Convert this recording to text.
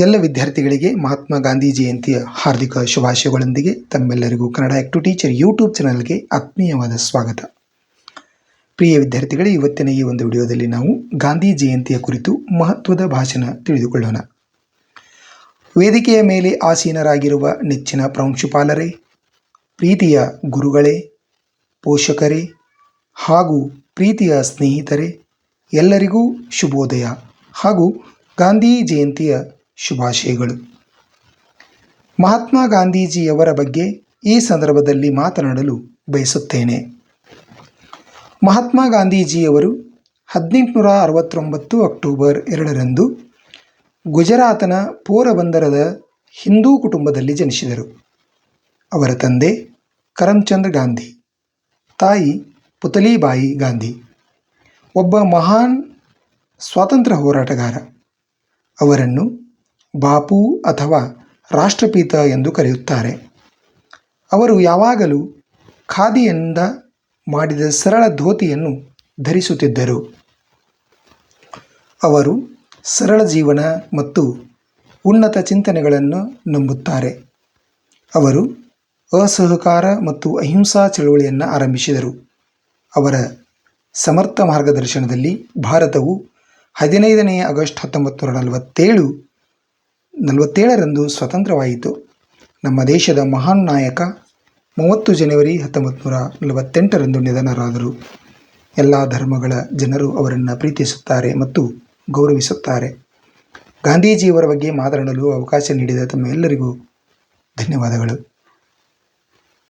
ಎಲ್ಲ ವಿದ್ಯಾರ್ಥಿಗಳಿಗೆ ಮಹಾತ್ಮ ಗಾಂಧಿ ಜಯಂತಿಯ ಹಾರ್ದಿಕ ಶುಭಾಶಯಗಳೊಂದಿಗೆ ತಮ್ಮೆಲ್ಲರಿಗೂ ಕನ್ನಡ ಆ್ಯಕ್ಟು ಟೀಚರ್ ಯೂಟ್ಯೂಬ್ ಚಾನಲ್ಗೆ ಆತ್ಮೀಯವಾದ ಸ್ವಾಗತ. ಪ್ರಿಯ ವಿದ್ಯಾರ್ಥಿಗಳೇ, ಇವತ್ತಿನ ಈ ಒಂದು ವಿಡಿಯೋದಲ್ಲಿ ನಾವು ಗಾಂಧಿ ಜಯಂತಿಯ ಕುರಿತು ಮಹತ್ವದ ಭಾಷಣ ತಿಳಿದುಕೊಳ್ಳೋಣ. ವೇದಿಕೆಯ ಮೇಲೆ ಆಸೀನರಾಗಿರುವ ನೆಚ್ಚಿನ ಪ್ರಾಂಶುಪಾಲರೇ, ಪ್ರೀತಿಯ ಗುರುಗಳೇ, ಪೋಷಕರೇ ಹಾಗೂ ಪ್ರೀತಿಯ ಸ್ನೇಹಿತರೇ, ಎಲ್ಲರಿಗೂ ಶುಭೋದಯ ಹಾಗೂ ಗಾಂಧಿ ಜಯಂತಿಯ ಶುಭಾಶಯಗಳು. ಮಹಾತ್ಮ ಗಾಂಧೀಜಿಯವರ ಬಗ್ಗೆ ಈ ಸಂದರ್ಭದಲ್ಲಿ ಮಾತನಾಡಲು ಬಯಸುತ್ತೇನೆ. ಮಹಾತ್ಮ ಗಾಂಧೀಜಿಯವರು ಹದಿನೆಂಟುನೂರ ಅರವತ್ತೊಂಬತ್ತು ಅಕ್ಟೋಬರ್ ಎರಡರಂದು ಗುಜರಾತನ ಪೋರಬಂದರದ ಹಿಂದೂ ಕುಟುಂಬದಲ್ಲಿ ಜನಿಸಿದರು. ಅವರ ತಂದೆ ಕರಮ್ಚಂದ್ ಗಾಂಧಿ, ತಾಯಿ ಪುತಲಿಬಾಯಿ ಗಾಂಧಿ, ಒಬ್ಬ ಮಹಾನ್ ಸ್ವಾತಂತ್ರ್ಯ ಹೋರಾಟಗಾರ. ಅವರನ್ನು ಬಾಪು ಅಥವಾ ರಾಷ್ಟ್ರಪಿತ ಎಂದು ಕರೆಯುತ್ತಾರೆ. ಅವರು ಯಾವಾಗಲೂ ಖಾದಿಯಿಂದ ಮಾಡಿದ ಸರಳ ಧೋತಿಯನ್ನು ಧರಿಸುತ್ತಿದ್ದರು. ಅವರು ಸರಳ ಜೀವನ ಮತ್ತು ಉನ್ನತ ಚಿಂತನೆಗಳನ್ನು ನಂಬುತ್ತಾರೆ. ಅವರು ಅಸಹಕಾರ ಮತ್ತು ಅಹಿಂಸಾ ಚಳುವಳಿಯನ್ನು ಆರಂಭಿಸಿದರು. ಅವರ ಸಮರ್ಥ ಮಾರ್ಗದರ್ಶನದಲ್ಲಿ ಭಾರತವು ಹದಿನೈದನೇ ಆಗಸ್ಟ್ ಹತ್ತೊಂಬತ್ತು ನೂರ ನಲವತ್ತೇಳು ನಲವತ್ತೇಳರಂದು ಸ್ವತಂತ್ರವಾಯಿತು. ನಮ್ಮ ದೇಶದ ಮಹಾನ್ ನಾಯಕ ಮೂವತ್ತು ಜನವರಿ ಹತ್ತೊಂಬತ್ತು ನೂರ ನಲವತ್ತೆಂಟರಂದು ನಿಧನರಾದರು. ಎಲ್ಲ ಧರ್ಮಗಳ ಜನರು ಅವರನ್ನು ಪ್ರೀತಿಸುತ್ತಾರೆ ಮತ್ತು ಗೌರವಿಸುತ್ತಾರೆ. ಗಾಂಧೀಜಿಯವರ ಬಗ್ಗೆ ಮಾತನಾಡಲು ಅವಕಾಶ ನೀಡಿದ ತಮ್ಮ ಎಲ್ಲರಿಗೂ ಧನ್ಯವಾದಗಳು.